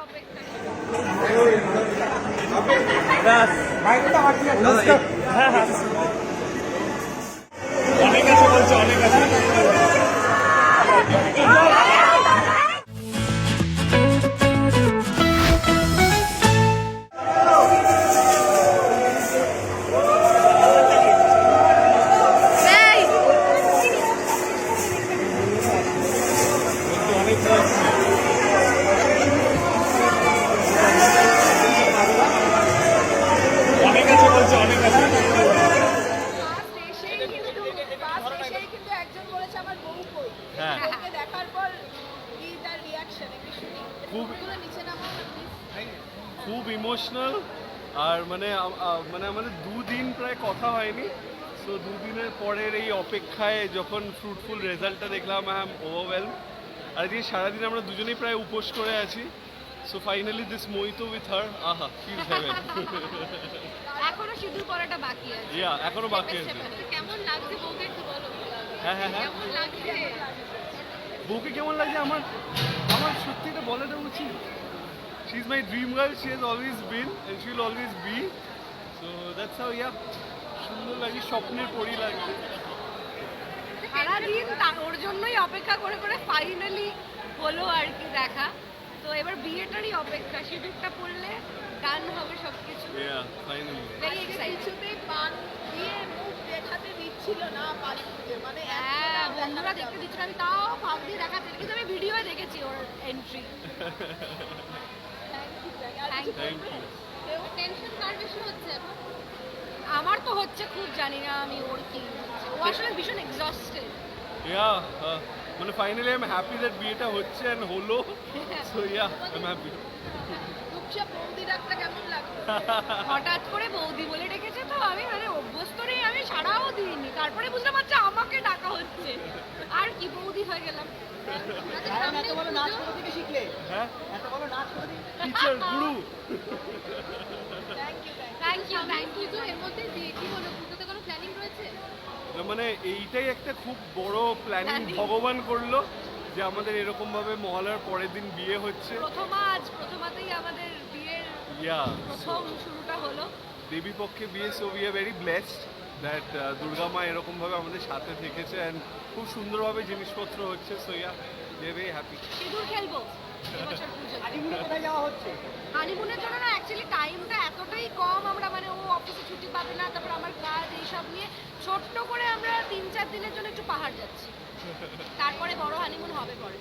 অপেক্ষা খুব- please। খুব ইমোশনাল আর মানে মানে আমাদের দুদিন প্রায় কথা হয়নি। সো দুদিনের পরের এই অপেক্ষায় যখন ফ্রুটফুল রেজাল্টটা দেখলাম আই এম ওভারওয়েলম আর এদিকে সারাদিন আমরা দুজনেই প্রায় উপোস করে আছি। So finally this Mohit with her আহা ফিল হেভেন এখনও সিঁদুর পরাটা বাকি আছে। ইয়া এখনও বাকি আছে। কেমন লাগছে বউকে একটু বলো? হ্যাঁ হ্যাঁ হ্যাঁ। কেমন লাগছে? বউকে কেমন লাগছে? আমার আমার সত্যি এটা বলাটা উচিত। She is my dream girl she has always been and she will always be so that's how yeah সুন্দর লাগে স্বপ্নের পরি লাগছে সারাদিন ওর জন্যই অপেক্ষা করে করে ফাইনালি হলো আর কি দেখা। এবার বিয়েটারই অপেক্ষা সিঁদুরটা পড়লে গান হবে সবকিছু। ইয়া কিছুতেই পান দিয়ে মুখ দেখাতে দিচ্ছিল না মানে হ্যাঁ বন্ধুরা দেখতে দিচ্ছিল আমি তাও ভাব দিয়ে দেখাচ্ছি কিন্তু আমি ভিডিও দেখেছি ওর এন্ট্রি টেনশন কার বেশি হচ্ছে? আমার তো হচ্ছে খুব জানি না আমি ওর কি। ও আসলে ভীষণ এক্সস্টেড ইয়া মানে finally I am happy that বিয়েটা হচ্ছে অ্যান্ড হলো। So yeah I am happy Rupsa বৌদি ডাকটা কেমন লাগল? হঠাৎ করে বৌদি বলে ডেকেছে তো আমি মানে অভ্যস্ত নেই আমি সারাও দিইনি। তারপরে বুঝলাম আচ্ছা আমাকে ডাকা হচ্ছে। আর কি বৌদি হয়ে গেলাম। এত বড় নাচ কোথা থেকে শিখলে? হ্যাঁ? এত বড় নাচ teacher Guru thank you thank you তো এর মধ্যে বিয়ে কি হলো পুজোতে কোনো প্ল্যানিং রয়েছে না, মানে এইটাই একটা খুব বড় প্ল্যানিং ভগবান করল যে আমাদের এরকম ভাবে মহালয়ার পরের দিন বিয়ে হচ্ছে। প্রথমা আজ প্রথমাতেই আমাদের বিয়ের ইয়া প্রথম শুরুটা হলো। দেবী পক্ষে বিয়ে so we are very blessed that Durga মা এরকম ভাবে আমাদের সাথে থেকেছে অ্যান্ড খুব সুন্দরভাবে জিনিসপত্র হচ্ছে so yeah we are very happy সিঁদুর খেলব হানিমুনের জন্য না অ্যাকচুয়ালি টাইমটা এতটাই কম আমরা মানে ও অফিসে ছুটি সব নিয়ে ছোট্ট করে আমরা তিন চার দিনের জন্য একটু পাহাড় যাচ্ছি তারপরে বড় হানিমুন হবে পরে